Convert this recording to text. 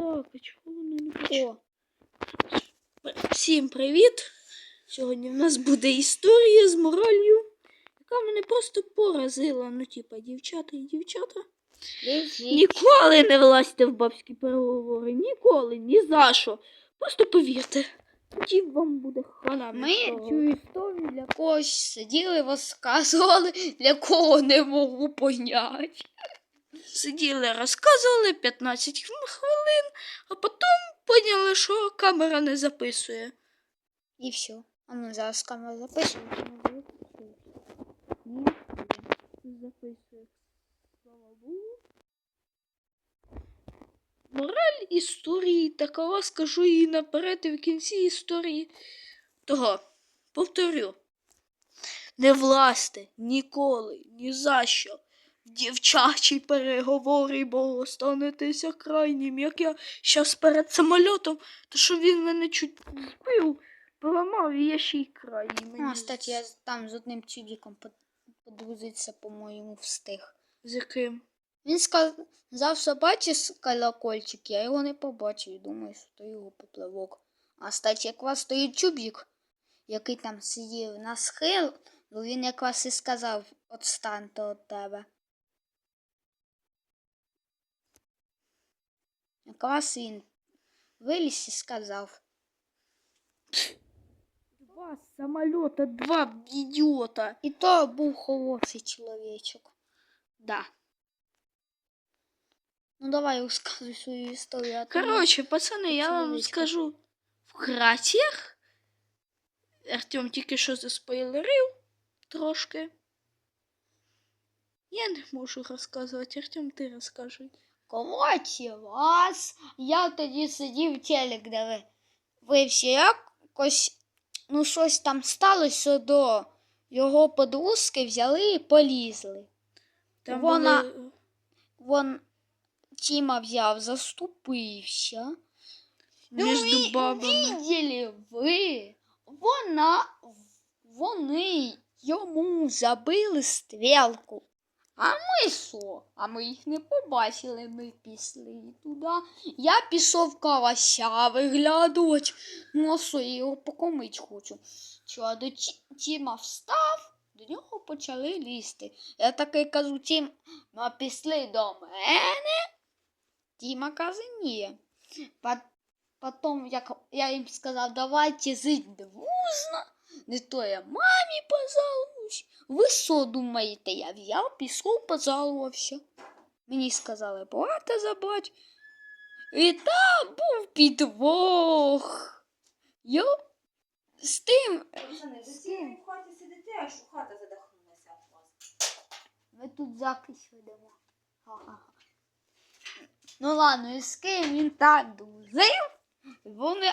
Так, а чого воно не почало? Всім привіт! Сьогодні в нас буде історія з моралью, яка мене просто поразила. Ну, типа, дівчата і дівчата. Ніколи не влазьте в бабські переговори. Ніколи, ні за що. Просто повірте. Тоді вам буде хана. Ми цю історію для когось сиділи, розказували, для кого не можу поняти. Сиділи, розказували 15 хвилин, а потім поняли, що камера не записує. І все. А ну зараз камера записує. записує. Слава Богу. Мораль історії такова, скажу її наперед і в кінці історії. Того, повторю. Не влазьте ніколи, ні за що. Дівчачі переговори, бо останетеся крайнім, як я щас перед самольотом, то що він мене чуть збив, поламав, і я ще й край. і мені А, кстати, я там з одним чудиком под- подрузитися, по-моєму, встиг. З яким? Він сказав, що бачиш колокольчик, я його не побачив і думаю, що то його поплавок. А кстати, якраз стоїть чубік, який там сидів на схил, ну він якраз і сказав, отстаньте від тебе. Якраз він виліз і сказав. Два самолета, два идиота. І то був хороший чоловічок. Да. Ну давай розказуй свою історію. а то я- Короче, пацани, я вам Чоловічка. скажу вкратіх. Артем тільки що заспойлерив трошки. Я не можу розказувати. Артем, ти розкажи. Коротше, вас. Я тоді сидів телек дивився. Якось, ну, щось там сталося до його подружки взяли і полізли. Там Вона- були... Вон Тіма взяв, заступився. Між ви бабами. Виділи ви? Вона, вони йому забили стрілку. А ми що? А ми їх не побачили, ми пішли туди. Я пішов кавася виглядувати. Що, я його покомить хочу. А до Тіма встав, до нього почали лізти. Я такий кажу, Тім, ну пішли до мене. Тіма каже, ні. Потім, як я їм сказав, давайте жить дружно, не то я мамі. Ви що думаєте, я взяв, пішов, пожалувався. Мені сказали, брата забрати. І там був підвох. Я з тим. Ви в хаті сидите, аж у хата задохнулася від вас. Ми тут запись ведемо. Ха-ха-ха. Ну ладно, і з ким він так дружив, вони